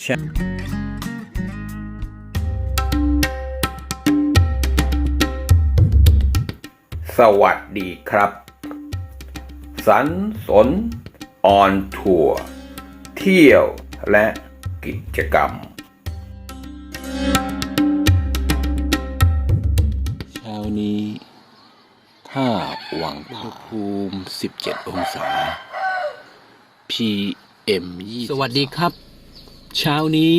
ใช่สวัสดีครับ สันสนออนทัวร์เที่ยวและกิจกรรม เช้านี้ท่าหวังอุณหภูมิ 17 องศา PM 20สวัสดีครับ เช้านี้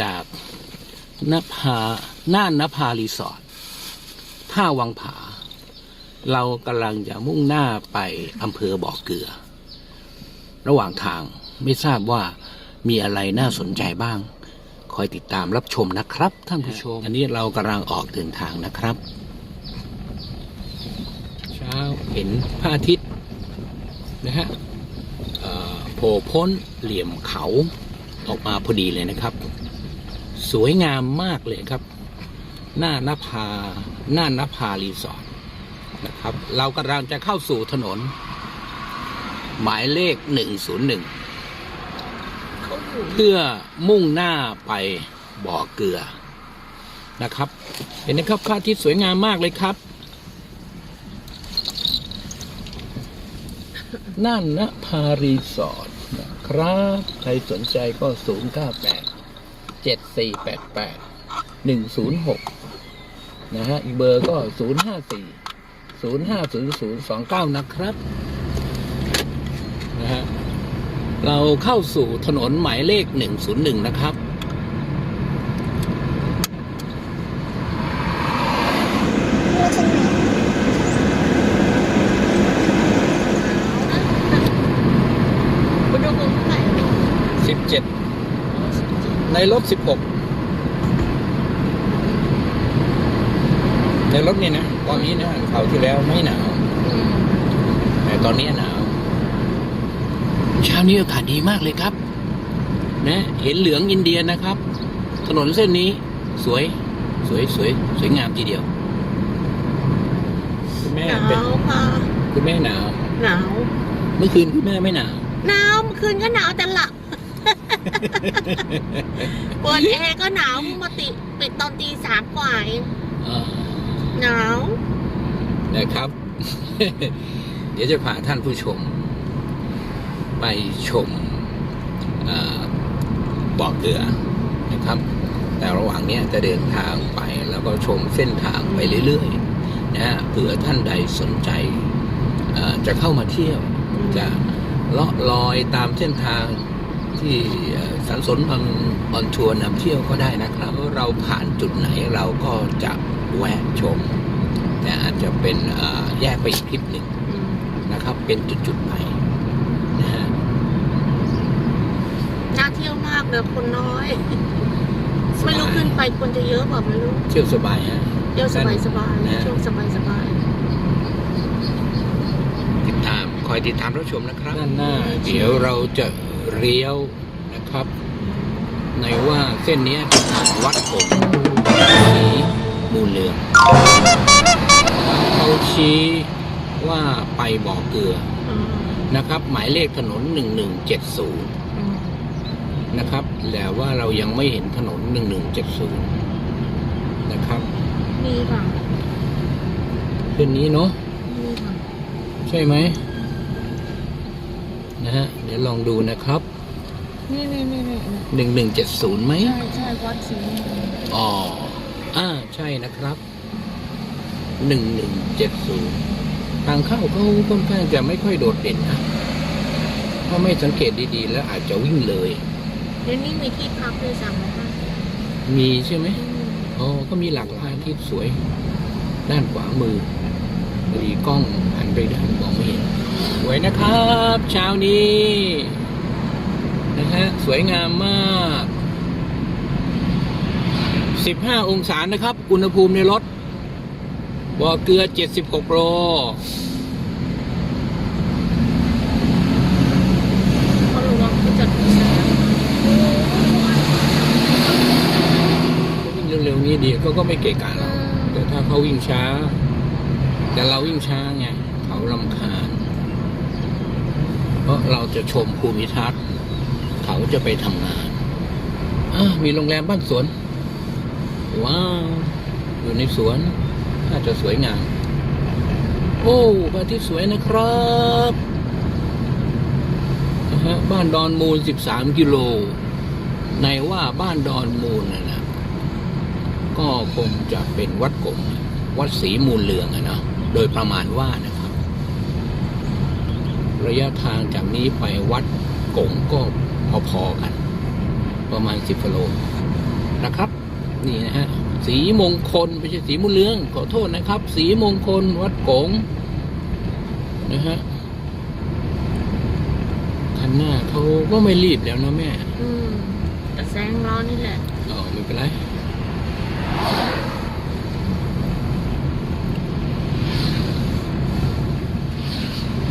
จากนภาน่านนภารีสอร์ทท่าวังผา เรากำลังจะมุ่งหน้าไปอำเภอบ่อเกลือ ระหว่างทางไม่ทราบว่ามีอะไรน่าสนใจบ้าง คอยติดตามรับชมนะครับ ท่านผู้ชม อันนี้เรากำลังออกเดินทางนะครับ เช้าเห็นพระอาทิตย์นะฮะ โผล่พ้นเหลี่ยมเขาออกมาพอดีเลยนะครับ สวยงามมากเลยครับ หน้านภาหน้านภารีสอร์ทนะครับ เรากำลังจะเข้าสู่ถนน หมายเลข 101 เพื่อมุ่งหน้าไปบ่อเกลือนะครับ เห็นนะครับพระอาทิตย์สวยงามมากเลยครับ นั่นนะพารีสอร์ทนะครับ ใครสนใจก็ 0 9 8 7 4 8 8 1 0 6 นะฮะ อีกเบอร์ก็ 0 5 4 0 5 0 0 2 9 นะครับ นะฮะ เราเข้าสู่ถนนหมายเลข 101 นะครับ อุณหภูมิเท่าไหร่ 17 ในรถ16 ในรถเนี่ยนะ ตอนนี้นะเขาวที่แล้วไม่หนาว แต่ตอนนี้หนาว เช้านี้อากาศดีมากเลยครับ นะ เห็นเหลืองอินเดียนะครับ ถนนเส้นนี้สวย สวยสวย สวยงามทีเดียว คุณแม่หนาเป็นวค่ะคุณแม่หนาว หนาว เมื่อคืนคุณแม่ไม่หนาวหนาวเมื่อคืนก็หนาวแต่หลับ เปิดแอร์ก็หนาวมาติปิดตอนตีสามกว่าเองอ่าหนาว นะครับ เดี๋ยวจะพาท่านผู้ชม ไปชมเอ่อบ่อเกลือนะครับ แต่ระหว่างเนี้ยจะเดินทางไปแล้วก็ชมเส้นทางไปเรื่อยๆนะฮะเผื่อท่านใดสนใจเอ่อจะเข้ามาเที่ยว จะเลาะลอยตามเส้นทาง ที่เอ่อสันสนพังออนทัวร์นำเที่ยวก็ได้นะครับ เราผ่านจุดไหนเราก็จะแวะชม แต่อาจจะเป็นเอ่อแยกไปอีกคลิปหนึ่งอืมนะครับ เป็นจุดๆไปนะฮะน่าเที่ยวมากเลยคนน้อย ไม่รู้ขึ้นไปคนจะเยอะกว่าไม่รู้เที่ยวสบายฮะเที่ยวสบายสบายนะช่วงสบายสบายติดตามคอยติดตามรับชมนะครับด้านหน้า เดี๋ยวเราจะ เลี้ยวนะครับ ในว่าเส้นเนี้ยจะผ่านวัดผมสีมูลเรืองเขาชี้ว่าไปบ่อเกลืออืมนะครับ หมายเลขถนน 1170อืมนะครับแต่ว่าเรายังไม่เห็นถนน 1170 นะครับมีค่ะเส้นนี้เนาะมีค่ะใช่ไหม นะฮะ เดี๋ยวลองดูนะครับนี่นี่นี่นี่หนึ่งหนึ่งเจ็ดศูนย์ไหมใช่ใช่วัดศรีนวลอ๋ออ่าใช่นะครับหนึ่งหนึ่งเจ็ดศูนย์ทางเข้าเขาค่อนข้างจะไม่ค่อยโดดเด่นนะถ้าไม่สังเกตดีๆ แล้วอาจจะวิ่งเลยเดี๋ยวนี้มีที่พักด้วยซ้ำนะคะมีใช่ไหมอืมอ๋อก็มีหลากหลายที่สวย ด้านขวามือพอดีกล้องหันไปด้านมองไม่เห็น สวยนะครับเช้านี้นะฮะสวยงามมาก 15 องศานะครับ อุณหภูมิในรถบ่อเกลือ 76โลเขารู้ว่าเขาจะมีสนามวิ่งเร็วๆนี้ดีเขาก็ไม่เกะกะเรา แต่ถ้าเขาวิ่งช้า แต่เราวิ่งช้าไงเขาลำคาญ ราะเราจะชมภูมิทัศน์เขาจะไปทำงานมีโรงแรมบ้านสวน ว้าว อยู่ในสวนน่าจะสวยงาม โอ้พระอาทิตย์สวยนะครับนะฮะบ้านดอนมูล13กิโล ในว่าบ้านดอนมูลนะนะก็คงจะเป็นวัดกงวัดศรีมูลเรืองอะเนาะโดยประมาณว่านะครับ ระยะทางจากนี้ไปวัดกงก็พอๆกัน ประมาณ10กิโลนะครับ นี่นะฮะสีมงคลไม่ใช่สีมูลเรืองขอโทษนะครับ สีมงคลวัดกงนะฮะคันหน้าเขาก็ไม่รีบแล้วนะแม่ อืมแต่แซงล้อนี่แหละอ๋อไม่เป็นไร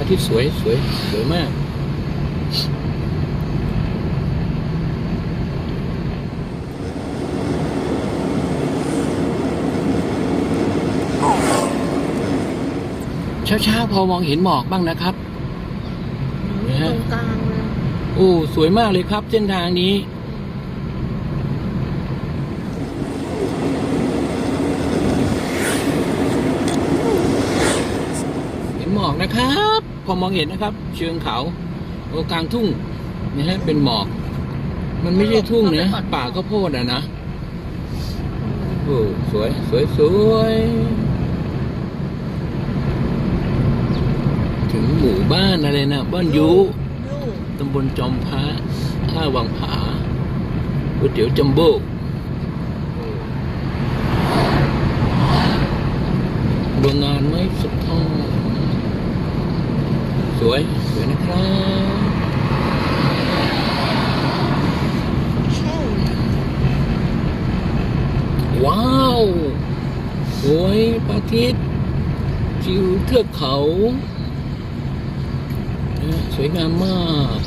อาทิตย์สวยสวยสวยมาก เช้าๆพอมองเห็นหมอกบ้างนะครับตรงกลางเลยโอ้สวยมากเลยครับ เส้นทางนี้เห็นหมอกนะครับ พอมองเห็นนะครับ เชิงเขาโกลางทุ่งนะฮะเป็นหมอก มันไม่ใช่ทุ่งนะป่าข้าวโพดอะนะโอ้สวยสวยสวยถึงหมู่บ้านอะไรนะบ้านยุลูตำบลจอมพระท่าวังผาก๋วยเตี๋ยวจัมโบ้โรงงานไม้สุดท้อง สวย สวยนะครับว้าว สวยพระอาทิตย์จิวเทือกเขา สวยงามมาก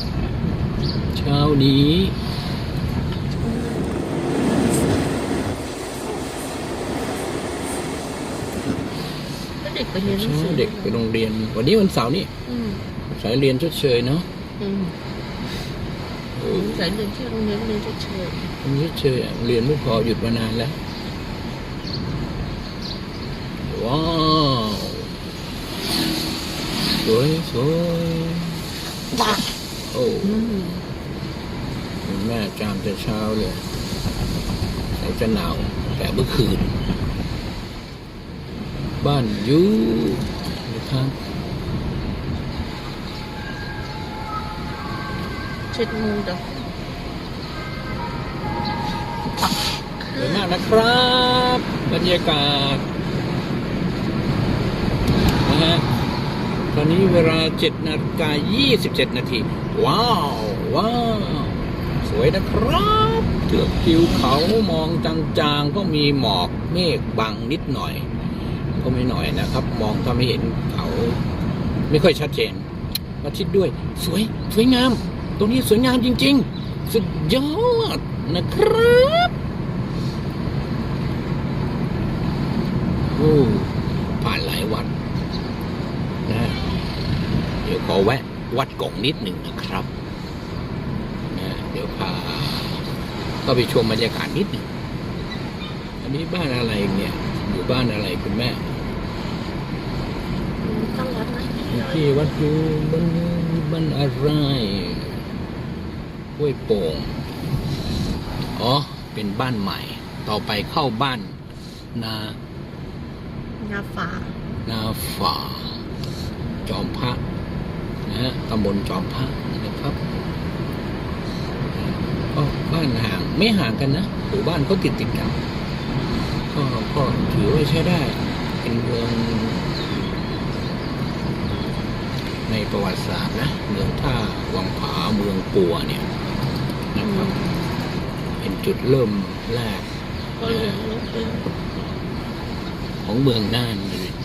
เช้านี้ ก็เด็ก ไปเรียนหนังเช้าสือเด็กไปโรงเรียน วันนี้วันเสาร์นี่อืมสายเรียนชดเชยเนาะอืมเออสายเรียนที่โรงเรียนเรียนเฉยวันนี้เชยอะเรียนไม่พอหยุดมานานแล้วว้าวสวยสวยๆบ้าโอ้อืมคุณแม่จามแต่เช้าเลยเขาจะหนาวแต่เมื่อคืน บ้านอยูนะครับเช็ดมือเดี๋ยวสวยมากนะครับ บรรยากาศนะฮะตอนนี้เวลา7นาฬิกา27 นาที ว้าว ว้าว สวยนะครับเทือกทิวเขามองจางๆ ก็มีหมอกเมฆบังนิดหน่อย ก็ไม่หน่อยนะครับ มองถ้าไม่เห็นเขาไม่ค่อยชัดเจนมาทิดด้วย สวยสวยงาม ตรงนี้สวยงามจริง ๆ สุดยอดนะครับโอ้ผ่านหลายวัดนะเดี๋ยวขอแวะวัดกงนิดหนึ่งนะครับนะเดี๋ยวพาเข้าไปชมบรรยากาศนิดหนึ่งอันนี้บ้านอะไรเนี่ย อยู่บ้านอะไรคุณแม่ต้องวัดนะที่วัดอยู่บ้านบ้านอะไรห้วยโป่งอ๋อ เป็นบ้านใหม่ ต่อไปเข้าบ้านนางาฝานาฝ่าจอมพระนะฮะตำบลจอมพระนะครับก็บ้านห่างไม่ห่างกันนะหมู่บ้านก็ติดติดๆกัน ก็ก็ถือว่าใช้ได้ เป็นเมือง ในประวัติศาสตร์นะ เมืองท่าวังผาเมืองปัวเนี่ยนะครับ เป็นจุดเริ่มแรกนรู้เป็นของเมืองน่าน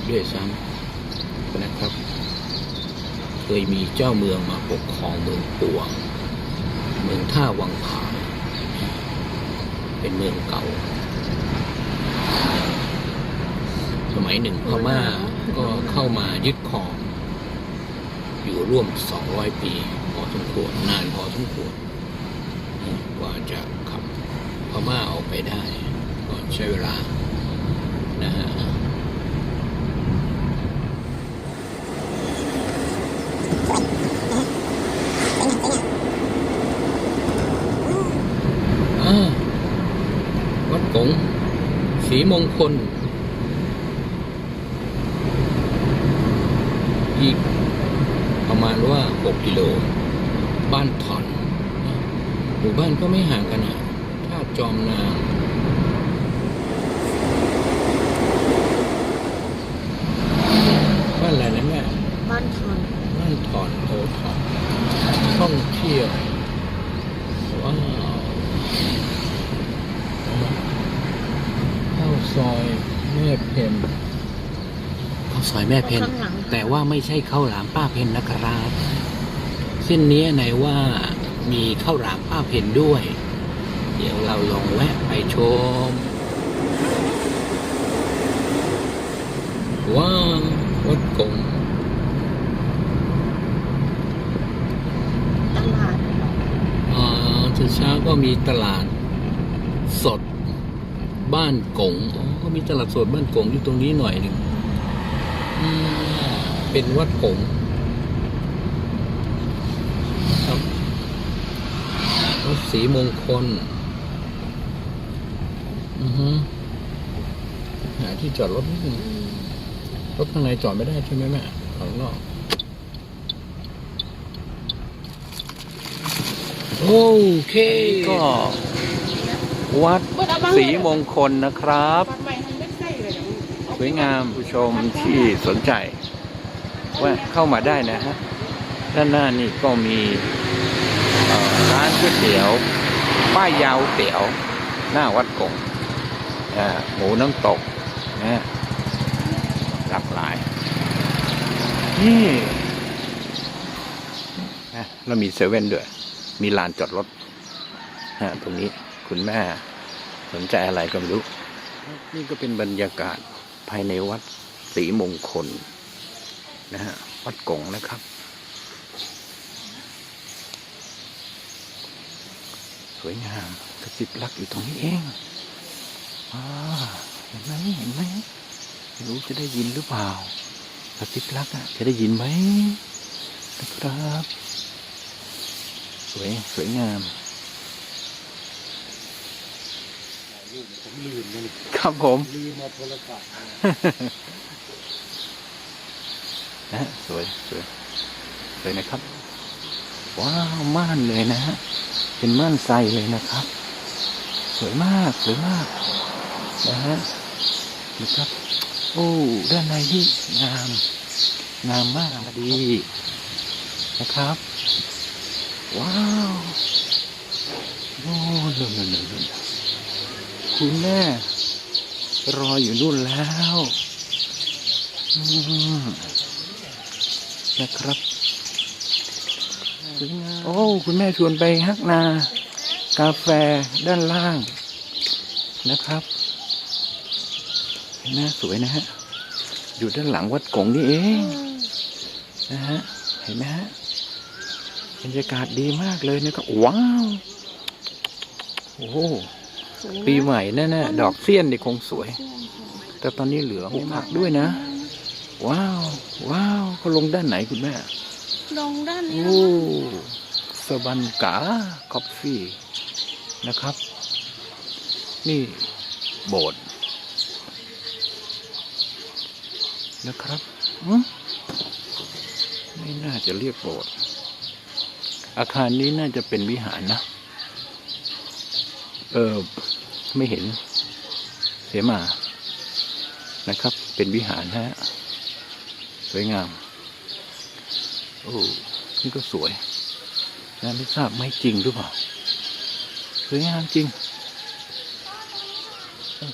ด้วยซ้ำนะครับ เคยมีเจ้าเมืองมาปกครองเมืองปัว เมืองท่าวังผาเป็นเมืองเก่า สมัยหนึ่งพม่าก็เข้ามายึดครอง อยู่ร่วม 200 ปีพอสมควรนานพอสมควรกว่าจะขับพม่าออกไปได้ก็ใช้เวลานะฮะอ่าวัดกงสีมงคล อีกประมาณว่า 6 กิโล บ้านถอนนะหมู่บ้านก็ไม่ห่างกันนะท่าจอมนางบ้านอะไรนะแม่บ้านทอน บ้านถอนโอทอนท่องเที่ยวว้าวข้าวซอยแม่เพนข้าวซอยแม่เพนข้างหลัง แต่ว่าไม่ใช่ข้าวหลามป้าเพนนะครับ เส้นนี้ไหนว่ามีข้าวหลามป้าเพนด้วย เดี๋ยวเราลองแวะไปชม ว้าววัดกงตลาดอ่าเช้าๆก็มีตลาดสดบ้านกงอ๋อก็มีตลาดสดบ้านกงอยู่ตรงนี้หน่อยหนึ่งอืม เป็นวัดกงครับวัดศรีมงคล อือฮึหาที่จอดรถนิดนึงรถข้างในจอดไม่ได้ใช่ไหมแม่ข้างนอกโอเคก็วัดศรีมงคลนะครับ สวยงามผู้ชมที่สนใจ ว่าเข้ามาได้นะฮะด้านหน้านี่ก็มีร้านก๋วยเตี๋ยวป้ายยาวเตี๋ยว หน้าวัดกงหมูน้ำตกนะหลากหลาย นี่นะแล้วมีเซเว่นด้วย มีลานจอดรถฮะตรงนี้คุณแม่สนใจอะไรก็ไม่รู้ นี่ก็เป็นบรรยากาศ ภายในวัดศรีมงคล นะฮะ วัดกงนะครับ สวยงามกระสิบลักอยู่ตรงนี้เองอเห็นไหมเห็นไหมไม่รู้จะได้ยินหรือเปล่ากระสิบลักอะจะได้ยินไหมนะครับ สวย สวยงาม ครับผมลืมมาโทรศัพท์นะฮะสวยสวยสวยนะครับ ว้าวม่านเลยนะฮะเป็นม่านใสเลยนะครับ สวยมากสวยมากนะฮะนะครับ โอ้ด้านในที่งามงามมากดีนะครับ ว้าวโอ้นนนนนน คุณแม่ รออยู่นู่นแล้วนะครับโอ้คุณแม่ชวนไปฮักนา กาแฟด้านล่างนะครับหนไหมสวยนะฮะ อยู่ด้านหลังวัดกงนี่เองนะฮะ เห็นไหมฮะบรรยากาศดีมากเลยนะครับว้าว โอ้ ปีใหม่แน่ๆดอกเสี้ยนนี่คงสวย แต่ตอนนี้เหลือปลูกผักด้วยนะ ว้าว ว้าวเขาลงด้านไหนคุณแม่ ลงด้านนี้โอ้สบันกาคอฟฟี่นะครับ นี่โบสถ์นะครับอืมไม่น่าจะเรียกโบสถ์อาคารนี้น่าจะเป็นวิหารนะ เออไม่เห็นเสมานะครับ เป็นวิหารฮะสวยงาม โอ้นี่ก็สวยนะไม่ทราบไม่จริงหรือเปล่าสวยงามจริง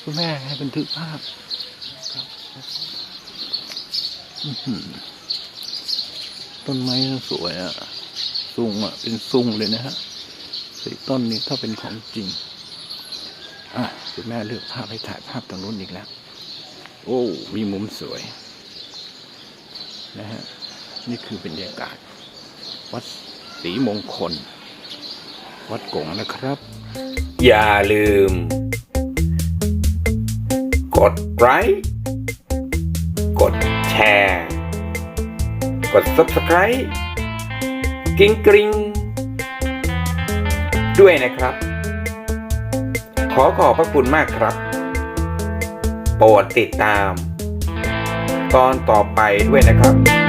คุณแม่ให้บันทึกภาพต้นไม้สวยอะ สูงอะ เป็นซุงเลยนะฮะสีต้นนี้ถ้าเป็นของจริง อะคุณแม่เลือกภาพให้ถ่ายภาพตรงนู้นอีกแล้ว โอ้ มีมุมสวย นะฮะ นี่คือบรรยากาศ วัดศรีมงคล วัดกงนะครับ อย่าลืม กดไลค์กดแชร์ กด Subscribe กริ๊งกริ๊งด้วยนะครับ ขอขอบพระคุณมากครับ โปรดติดตาม ตอนต่อไปด้วยนะครับ